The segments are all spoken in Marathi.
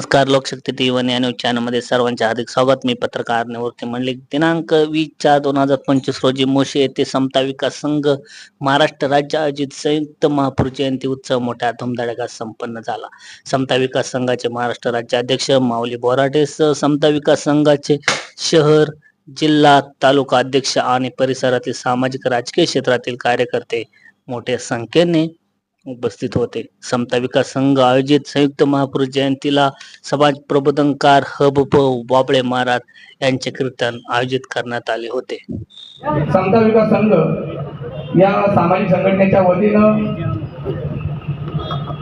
नमस्कार लोकशक्ती टी वन या न्यूज चॅनलमध्ये सर्वांचे हार्दिक स्वागत. मी पत्रकार निवृत्ती मंडलिक. दिनांक वीस चार दोन हजार पंचवीस रोजी मोशी येथे समता विकास संघ महाराष्ट्र राज्य आयोजित संयुक्त महापूर जयंती उत्सव मोठ्या धुमधडाक्यात संपन्न झाला. समता विकास संघाचे महाराष्ट्र राज्य अध्यक्ष माऊली बोराटे सह समता विकास संघाचे शहर जिल्हा तालुका अध्यक्ष आणि परिसरातील सामाजिक राजकीय क्षेत्रातील कार्यकर्ते मोठ्या संख्येने उपस्थित होते. समता विकास संघ आयोजित संयुक्त महापुरुष जयंतीला समाज प्रबोधनकार हब प बाबळे महाराज यांचे कीर्तन आयोजित करण्यात आले होते. समता विकास संघ या सामाजिक संघटनेच्या वतीनं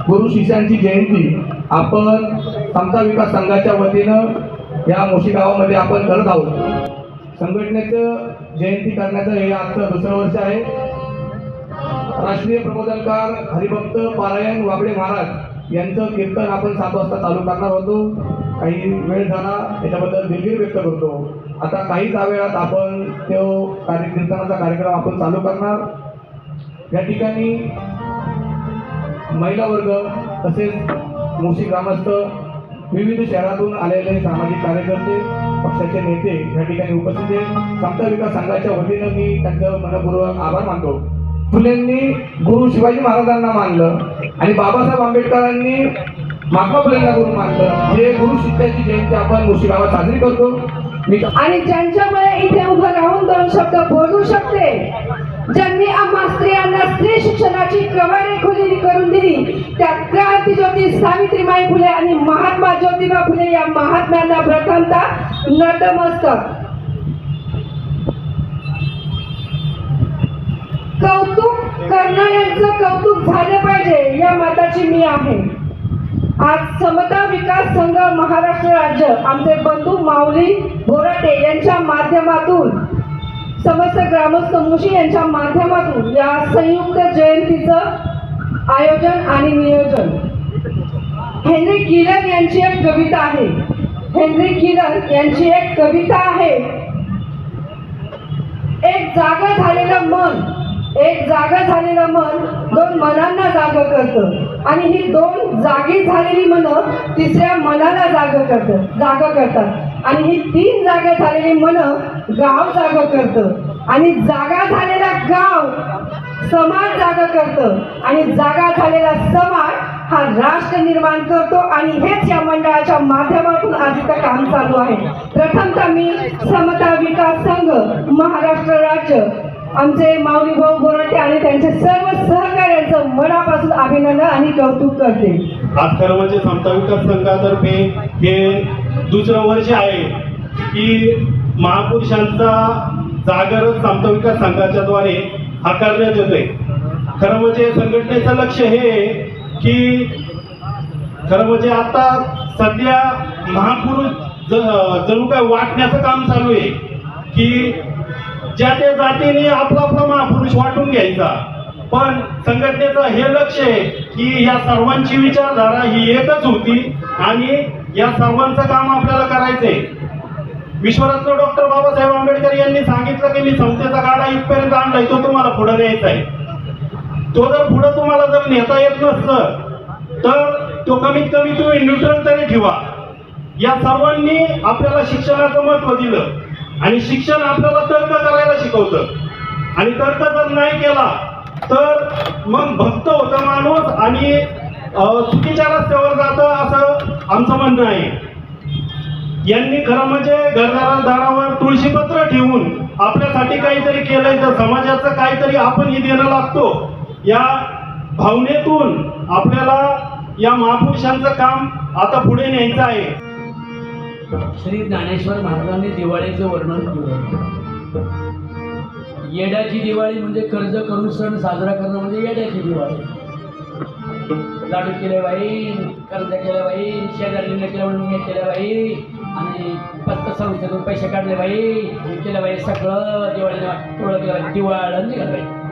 गुरु शिष्यांची जयंती आपण समता विकास संघाच्या वतीनं या मोशी गावामध्ये आपण करत आहोत. संघटनेचं जयंती करण्याचं हे आजचं दुसरं वर्ष आहे. राष्ट्रीय प्रबोधनकार हरिभक्त पारायण वाबडे महाराज यांचं कीर्तन आपण सात वाजता चालू करणार होतो. काही वेळ झाला त्याच्याबद्दल दिलगिरी व्यक्त करतो. आता काहीच वेळात आपण तो कार्य कीर्तनाचा कार्यक्रम आपण चालू करणार. या ठिकाणी महिला वर्ग तसेच मुशी ग्रामस्थ विविध शहरातून आलेले सामाजिक कार्यकर्ते पक्षाचे नेते या ठिकाणी उपस्थित आहेत. समता विकास संघाच्या वतीनं मी त्यांचं मनपूर्वक आभार मानतो. फुलेंनी गुरु शिवाजी महाराजांना मानलं आणि बाबासाहेब आंबेडकरांनी महात्मा फुलेंना गुरु मानलं. हे गुरु शिष्याची जयंती आपण मोशी साजरी करतो. आणि ज्यांच्यामुळे इथे उभं राहून दोन शब्द बोलू शकते ज्यांनी आम्हा स्त्रियांना स्त्री शिक्षणाची कवाडे खुली करून दिली त्या क्रांती ज्योती सावित्रीबाई फुले आणि महात्मा ज्योतिबा फुले या महात्म्यांना प्रथमता नतमस्तक. झालं पाहिजे या मताची मी आहे. आज समता विकास संघ महाराष्ट्र राज्य आमचे बंधू माऊली बोराटे यांच्या माध्यमातून समस्त ग्रामस्थ मुशी यांच्या माध्यमातून या संयुक्त जयंतीचं आयोजन आणि नियोजन. हेनरी किलर यांची एक कविता आहे. हेनरी किलर यांची एक कविता आहे. एक जागा झालेलं मन एक जागा झालेलं मन दोन मनांना जाग करतं. आणि ही दोन जागी झालेली मन तिसऱ्या मनाला जाग करतं जाग करतात. आणि ही तीन जागा झालेली मन गाव जाग करतं. आणि जागा झालेला गाव समाज जाग करतं. आणि जागा झालेला समाज हा राष्ट्र निर्माण करतो. आणि हेच या मंडळाच्या माध्यमातून आज इथं काम चालू आहे. प्रथमतः मी समता विकास संघ महाराष्ट्र राज्य आमचे माऊली भाऊ बोराटे आणि त्यांचे सर्व सहकार्यांचं मनापासून अभिनंदन आणि कौतुक करते. आज खरं म्हणजे समता विकास संघातर्फे हे दुसरं वर्ष आहे की महापुरुषांचा जागर समता विकास संघाच्या द्वारे आकारण्यात येतोय. खरं म्हणजे संघटनेचं लक्ष हे की खरं म्हणजे आता सध्या महापुरुष जणू काय वाटण्याचं काम चालू आहे की ज्या त्या जातीने आपला आपला पुरुष वाटून घ्यायचा. पण संघटनेचं हे लक्ष आहे की या सर्वांची विचारधारा ही एकच होती आणि या सर्वांचं काम आपल्याला करायचंय. विश्वरत्न डॉक्टर बाबासाहेब आंबेडकर यांनी सांगितलं की मी संस्थेचा गाडा इथपर्यंत आणलाय तो तुम्हाला पुढे न्यायचा आहे. तो जर पुढे तुम्हाला जर नेता येत नसतं तर तो कमीत कमी तुम्ही न्यूट्रल तरी ठेवा. या सर्वांनी आपल्याला शिक्षणाचं महत्त्व दिलं. आणि शिक्षण आपल्याला तर्क करायला शिकवतं. आणि तर्क जर नाही केला तर मग भक्त होतं माणूस आणि चुकीच्या रस्त्यावर जातं असं आमचं म्हणणं आहे. यांनी खरं म्हणजे घरदारा दारावर तुळशीपत्र ठेवून आपल्यासाठी काहीतरी केलंय तर समाजाचं काहीतरी आपण ही देणं लागतो. या भावनेतून आपल्याला या महापुरुषांचं काम आता पुढे न्यायचं आहे. श्री ज्ञानेश्वर महाराजांनी दिवाळीचं वर्णन केलं. येड्याची दिवाळी म्हणजे कर्ज करून सण साजरा करणं म्हणजे येड्याची दिवाळी. लाडू केले बाई कर्ज केलं बाई शेजारीने केलं म्हणून मी केलं बाई आणि पत्त संस्थेतून पैसे काढले बाई हे केलं बाई सगळं दिवाळीला टोळं केलं दिवाळं निघालं बाई.